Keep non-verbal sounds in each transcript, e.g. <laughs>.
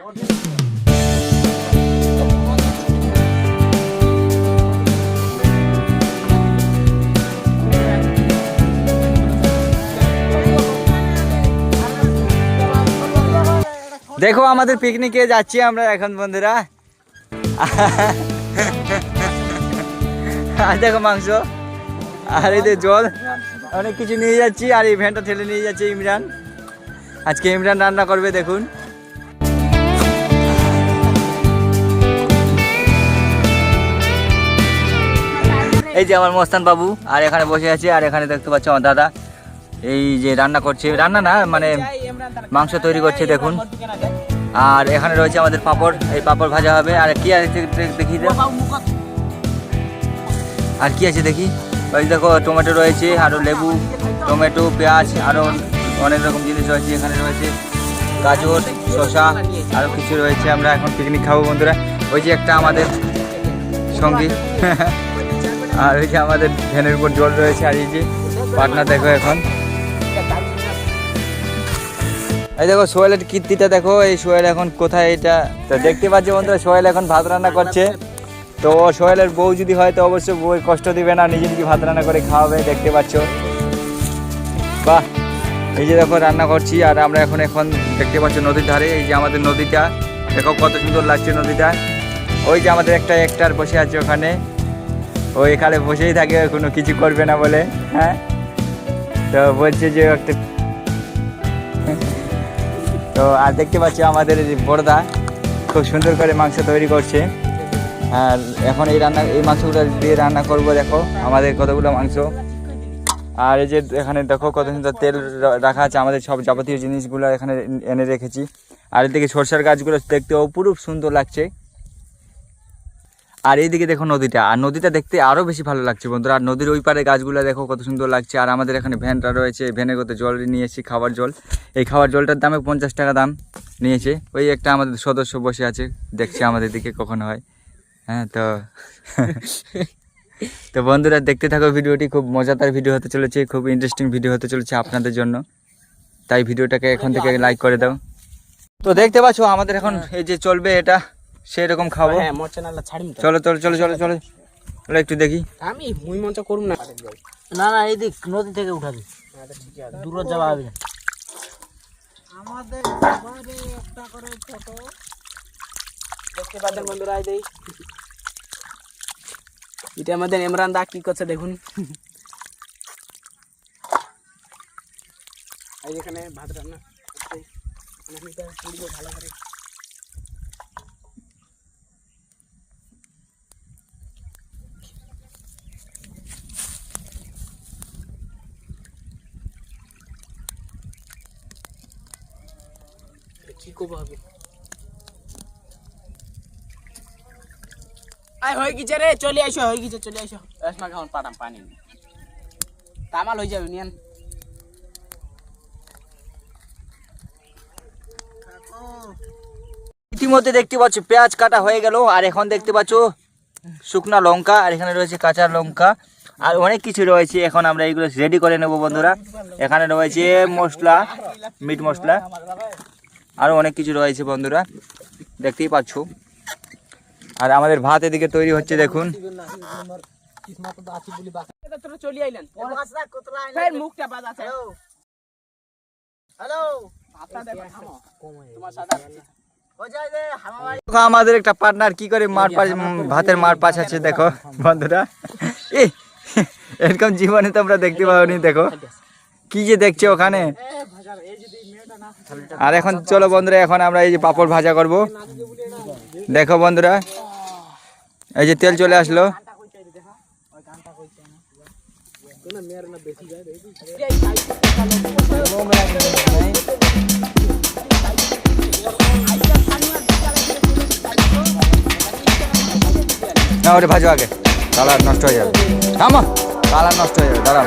দেখো আমাদের পিকনিকে যাচ্ছি আমরা এখন, বন্ধুরা। আর দেখো মাংস। আর যে জল। অনেক কিছু নিয়ে যাচ্ছি, আর এই ভ্যানটা ঠেলে নিয়ে যাচ্ছে ইমরান। আজকে ইমরান রান্না করবে, দেখুন। এই যে আমার মস্তান বাবু, আর এখানে বসে আছে, আর এখানে দেখতে পাচ্ছ আমার দাদা। এই যে রান্না করছে, রান্না না মানে মাংস তৈরি করছে, দেখুন। আর এখানে রয়েছে আমাদের পাপড়, এই পাপড় ভাজা হবে। আর কি আছে দেখি। আর কি আছে দেখি? ওই দেখো, টমেটো রয়েছে আরও লেবু, টমেটো, পেঁয়াজ আরও অনেক রকম জিনিস রয়েছে এখানে রয়েছে। গাজর, শসা আরও কিছু রয়েছে, আমরা এখন পিকনিক খাব বন্ধুরা। ওই যে একটা আমাদের সঙ্গী। <laughs> আর এই যে আমাদের ভ্যানের উপর জল রয়েছে, আর এই যে পাটনা দেখো এখন। এই দেখো সোহেলের কীর্তিটা দেখো, এই সোহেল এখন কোথায় এটা? তো দেখতে পাচ্ছি বন্ধুরা, সোহেল এখন ভাত রান্না করছে। তো সোহেলের বউ যদি হয়, তো অবশ্যই বউ কষ্ট দিবে না, নিজে নিজে ভাত রান্না করে খাওয়াবে, দেখতে পাচ্ছ। বাহ, এই যে দেখো রান্না করছি, আর আমরা এখন এখন দেখতে পাচ্ছ নদীর ধারে, এই যে আমাদের নদীটা। দেখো কত সুন্দর লাগছে নদীটা। ওই যে আমাদের একটা একটার বসে আছে ওখানে। ও এখানে বসেই থাকে কোনো কিছু করবে না বলে হ্যাঁ? তো বলছে যে একটা তো আর দেখতে পাচ্ছি আমাদের বড়দা খুব সুন্দর করে মাংস তৈরি করছে। আর এখন এই রান্না এই মাংসগুলো দিয়ে রান্না করব, দেখো, আমাদের কতগুলো মাংস। আর এই যে এখানে দেখো কত সুন্দর তেল রাখা আছে, আমাদের সব যাবতীয় জিনিসগুলো এখানে এনে রেখেছি। আর এদিকে সরষার গাছগুলো দেখতে অপরূপ সুন্দর লাগছে। আর এইদিকে দেখো নদীটা, আর নদীটা দেখতে আরও বেশি ভালো লাগছে বন্ধুরা। আর নদীর ওই পারে গাছগুলো দেখো কত সুন্দর লাগছে। আর আমাদের এখানে ভ্যানটা রয়েছে ভ্যানের কত জল নিয়ে এসেছি খাবার জল। এই খাবার জলটার দামে পঞ্চাশ টাকা দাম নিয়েছে। ওই একটা আমাদের সদস্য বসে আছে, দেখছে আমাদের দিকে কখন হয়। হ্যাঁ তো <laughs> তো বন্ধুরা, দেখতে থাকো ভিডিওটি, খুব মজাদার ভিডিও হতে চলেছে, খুব ইন্টারেস্টিং ভিডিও হতে চলেছে আপনাদের জন্য। তাই ভিডিওটাকে এখন থেকে লাইক করে দাও। তো দেখতে পাচ্ছ, আমাদের এখন এই যে চলবে এটা। সেই রকম খাব। হ্যাঁ মরচা নালা ছাড়িম তো। চলো চলো চলো চলো চলো। চলো একটু দেখি। আমি মুই মঞ্চ করুম না। না না এই দিক নদী থেকে উঠাবি। দূর যাওয়া হবে না। দেখতে পাচ্ছেন বন্ধুরা এই দেই। এটা আমাদের ইমরান দা কি করছে দেখুন। এই যেখানে ভাত রান্না। এখানে ভালো করে কি করব আয়, হয়ে গেছে রে, চলে আইসো হয়ে গেছে, চলে আইসো এসমা কেমন পাটাম পানি? কামাল হয়ে যাবে, নিয়ান। ইতিমধ্যে দেখতে পাচ্ছ, পেঁয়াজ কাটা হয়ে গেল, আর এখন দেখতে পাচ্ছ, শুকনা লঙ্কা, আর এখানে রয়েছে কাঁচা লঙ্কা, আর অনেক কিছু রয়েছে। এখন আমরা এইগুলো রেডি করে নেব বন্ধুরা। এখানে রয়েছে মশলা মিট মশলা। আরও অনেক কিছু রয়েছে বন্ধুরা। দেখতেই পাচ্ছ। আর আমাদের ভাত এদিকে তৈরি হচ্ছে দেখুন। তোরা চলে আইলেন ফের মুখটা বাজ আছে। হ্যালো ভাতটা দেখো থামো তোমার সাদা দেখো আমাদের একটা পার্টনার কি করে মার পাশ ভাতের মার পাশ আছে দেখো বন্ধুরা। এরকম জীবনে তোমরা দেখতে পাওনি দেখো। কি যে দেখছ ওখানে? আর এখন চলো বন্ধুরা, এখন আমরা এই যে পাপড় ভাজা করব। দেখো বন্ধুরা, এই যে তেল চলে আসলো। না, ওটা ভাজো আগে। কালার নষ্ট হয়ে যাবে। কালার নষ্ট হয়ে যাবে, দাঁড়াও।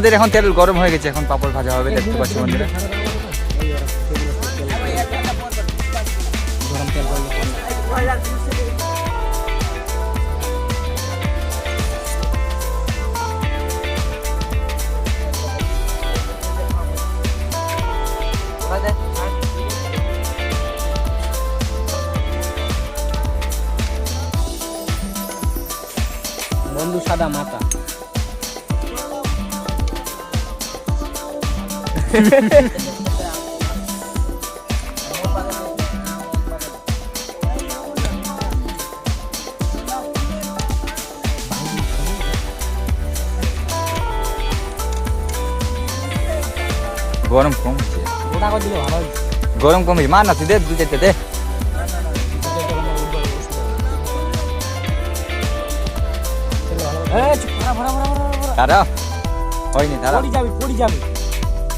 আমাদের এখন তেল গরম হয়ে গেছে এখন পাপড় ভাজা হবে দেখতে পাচ্ছি বন্ধুরা। গরম কম হচ্ছে ওটা করে দিলে ভালো হবে গরম কম হয়েছে মা না তুই দে দু চারটে দে এই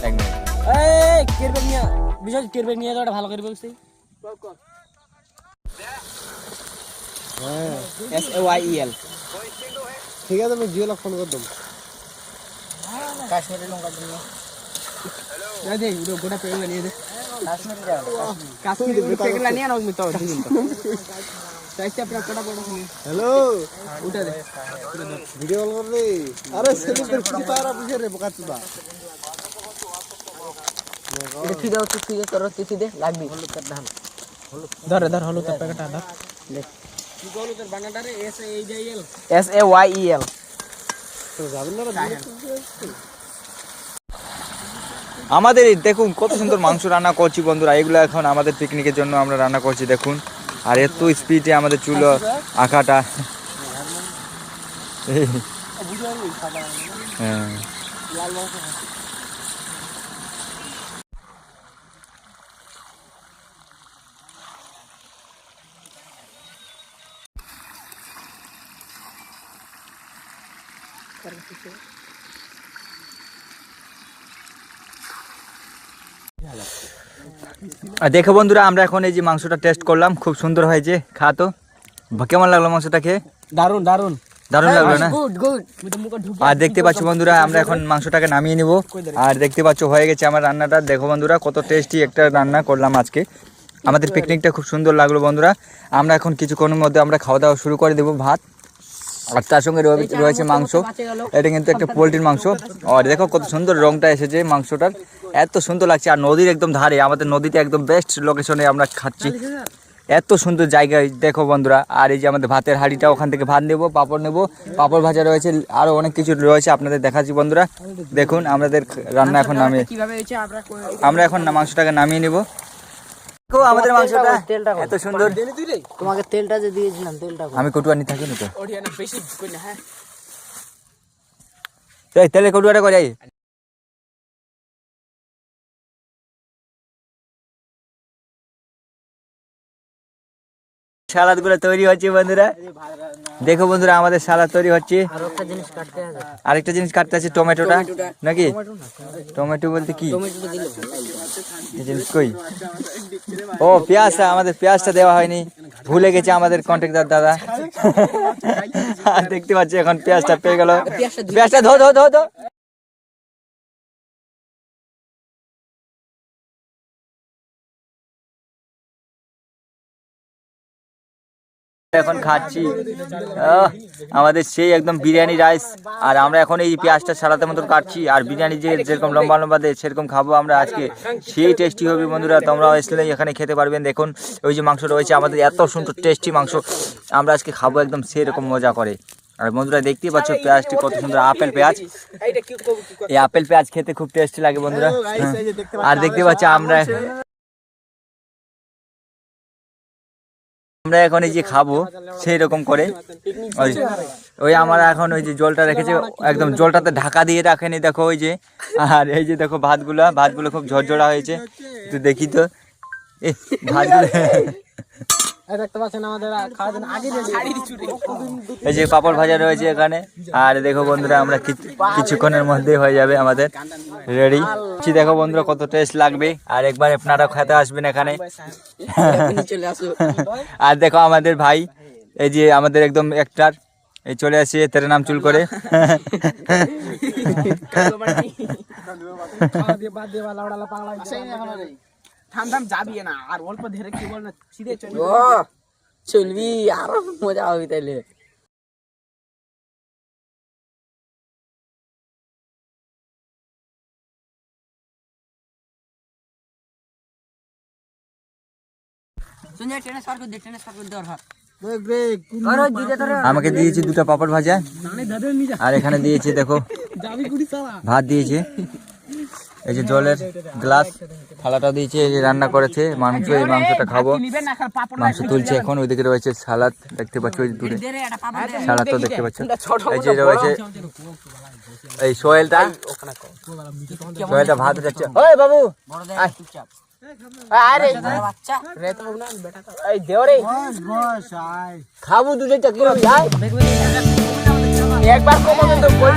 এক মিনিট এই কেরবেগ নিয়ে বিশেষ কেরবেগ নিয়ে যাওয়াটা ভালো করে বলছি। এস এ ওয়াই ই এল ঠিক আছে আমি জিও ফোন করে দেবো। কাশ্মীরি লঙ্কা দিয়ে যা দে উড়ো গোটা পেগুলা নিয়ে দে। হ্যালো। উঠা দে। ভিডিও কল করে আরে সেলিব্রেট কিছু তারা বুঝে রে বোকা দাও তুই তুই দে লাগবি। ধর ধর হলুদ প্যাকেটটা ধর। কি হলুদের বানাটা রে S A E L S A Y E L তো যাবেন না আমাদের দেখুন কত সুন্দর মাংস রান্না করছি বন্ধুরা। এগুলো এখন আমাদের পিকনিকের জন্য আমরা রান্না করছি দেখুন। আর এত স্পিডে আমাদের চুলো আঁকাটা। হ্যাঁ। আর দেখো বন্ধুরা আমরা এখন এই যে মাংসটা টেস্ট করলাম খুব সুন্দর হয়েছে। খা তো। কেমন লাগল মাংসটা খেয়ে? দারুণ দারুণ দারুণ লাগল না? আর দেখতে পাচ্ছ বন্ধুরা আমরা এখন মাংসটাকে নামিয়ে নিব। আর দেখতে পাচ্ছ হয়ে গেছে আমার রান্নাটা। দেখো বন্ধুরা কত টেস্টি একটা রান্না করলাম আজকে। আমাদের পিকনিকটা খুব সুন্দর লাগল বন্ধুরা। আমরা এখন কিছুক্ষণের মধ্যে আমরা খাওয়া দাওয়া শুরু করে দেবো ভাত। আর তার সঙ্গে রয়েছে মাংস। এটা কিন্তু একটা পোলট্রির মাংস। আর দেখো কত সুন্দর রংটা এসেছে মাংসটার। এত সুন্দর লাগছে। আর নদীর একদম ধারে আমাদের নদীতে একদম বেস্ট লোকেশনে আমরা খাচ্ছি। এত সুন্দর জায়গায় দেখো বন্ধুরা। আর এই যে আমাদের ভাতের হাঁড়িটা ওখান থেকে ভাত নেব পাপড় নেব। পাপড় ভাজা রয়েছে। আরও অনেক কিছু রয়েছে আপনাদের দেখাচ্ছি বন্ধুরা। দেখুন আমাদের রান্না এখন নামিয়ে আমরা এখন না- মাংসটাকে নামিয়ে নেব। আমাদের মাংসটা তেলটা এত সুন্দর। তোমাকে তেলটা যে দিয়েছিলাম তেলটা? আমি কটুয়ানি থাকি না তো। ওড়িয়া না বেশি কই না হ্যাঁ। তেলে কটুয়াটা করে সালাদগুলো তৈরি হচ্ছে, বন্ধুরা। দেখো বন্ধুরা, আমাদের সালাদ তৈরি হচ্ছে। আরেকটা জিনিস কাটতে আছে, টমেটোটা। নাকি? টমেটো বলতে কি? জিনিস কই? ও পেঁয়াজটা আমাদের পেঁয়াজটা দেওয়া হয়নি। ভুলে গেছে আমাদের কন্ট্রাক্টর দাদা। দেখতে পাচ্ছি, এখন পেঁয়াজটা পেয়ে গেল। পেঁয়াজটা ধো ধো ধো ধো। এখন খাচ্ছি। আমাদের সেই একদম বিরিয়ানি রাইস। আর আমরা এখন এই পেঁয়াজটা সালাতের মতন কাটছি। আর বিরিয়ানি যে যেরকম লম্বা লম্বা দেয় সেরকম খাব আমরা আজকে। সেই টেস্টি হবে বন্ধুরা তোমরা আসলে এখানে খেতে পারবেন দেখুন ওই যে মাংস রয়েছে আমাদের এত সুন্দর টেস্টি মাংস। আমরা আজকে খাব একদম সেরকম মজা করে। আর বন্ধুরা দেখতেই পাচ্ছ পেঁয়াজটি কত সুন্দর আপেল পেঁয়াজ। এই আপেল পেঁয়াজ খেতে খুব টেস্টি লাগে বন্ধুরা। আর দেখতে পাচ্ছ আমরা আমরা এখন এই যে খাব সেই রকম করে। ওই ওই আমরা এখন ওই যে জলটা রেখেছে, একদম জলটাতে ঢাকা দিয়ে রাখেনি, দেখো ওই যে। আর এই যে দেখো ভাতগুলো ভাতগুলো খুব ঝরঝরা হয়েছে তো দেখি তো। এ ভাতগুলো এই যে পাপড় ভাজা রয়েছে এখানে। আর দেখো বন্ধুরা আমরা কিছু- কিছুক্ষণের মধ্যে হয়ে যাবে আমাদের রেডি। দেখো বন্ধুরা কত টেস্ট লাগবে। আর একবার আপনারা খেতে আসবেন এখানে। আর দেখো আমাদের ভাই এই যে আমাদের একদম একটার এই চলে আসি তেরে নাম চুল করে। থাম থাম যাবি না আর অল্প ধরে কি বল না সিধে চল ও চলবি আরও মজা হবে তাইলে। আমাকে দিয়েছি দুটো পাপড় ভাজা। আর এখানে দিয়েছি দেখো। ভাত দিয়েছে। এই যে জলের গ্লাস থালাটা দিয়েছে এই যে রান্না করেছে মাংস এই মাংসটা খাব। মাংস তুলছে এখন ওইদিকে রয়েছে সালাদ দেখতে পাচ্ছ ওই দূরে। সালাদ তো দেখতে পাচ্ছ। এই যে রয়েছে এই সোহেলটা সোহেলটা ভাত যাচ্ছে ওই বাবু তো খাব দুটো চাকরি একবার কমো কিন্তু বল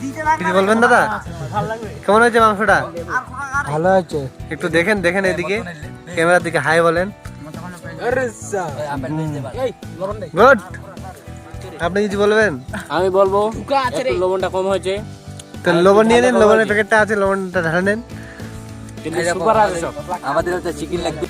কিছু বলবেন দাদা? কেমন হয়েছে মাংসটা? ভালো আছে একটু দেখেন দেখেন এদিকে। ক্যামেরার দিকে হাই বলেন। গুড। আপনি কিছু বলবেন? আমি বলব লবণটা কম হয়েছে। তো লবণ নিয়ে নেন লবণের প্যাকেটটা আছে লবণটা ঢালে নেন। আমাদের চিকেন লাগবে।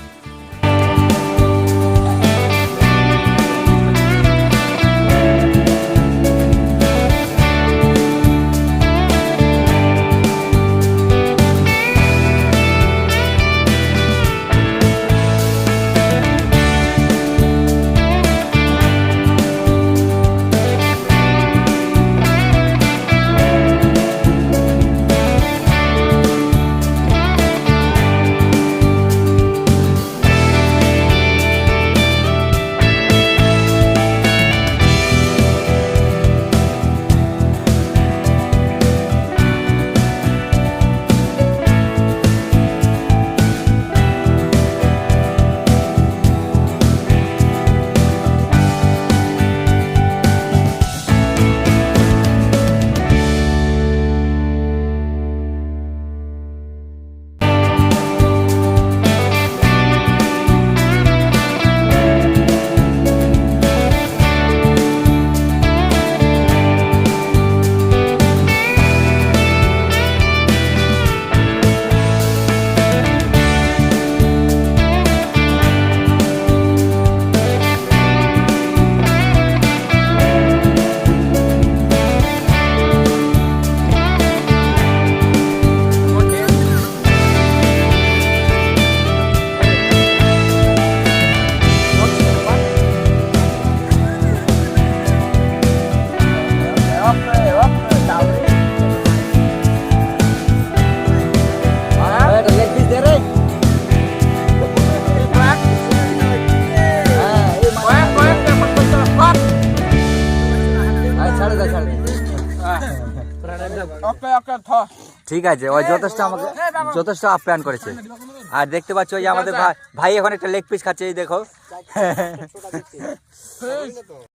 ঠিক আছে ওই যথেষ্ট আমাকে যথেষ্ট আপ্যায়ন করেছে। আর দেখতে পাচ্ছ ওই আমাদের ভাই ভাই এখন একটা লেগ পিস খাচ্ছে এই দেখো। <laughs>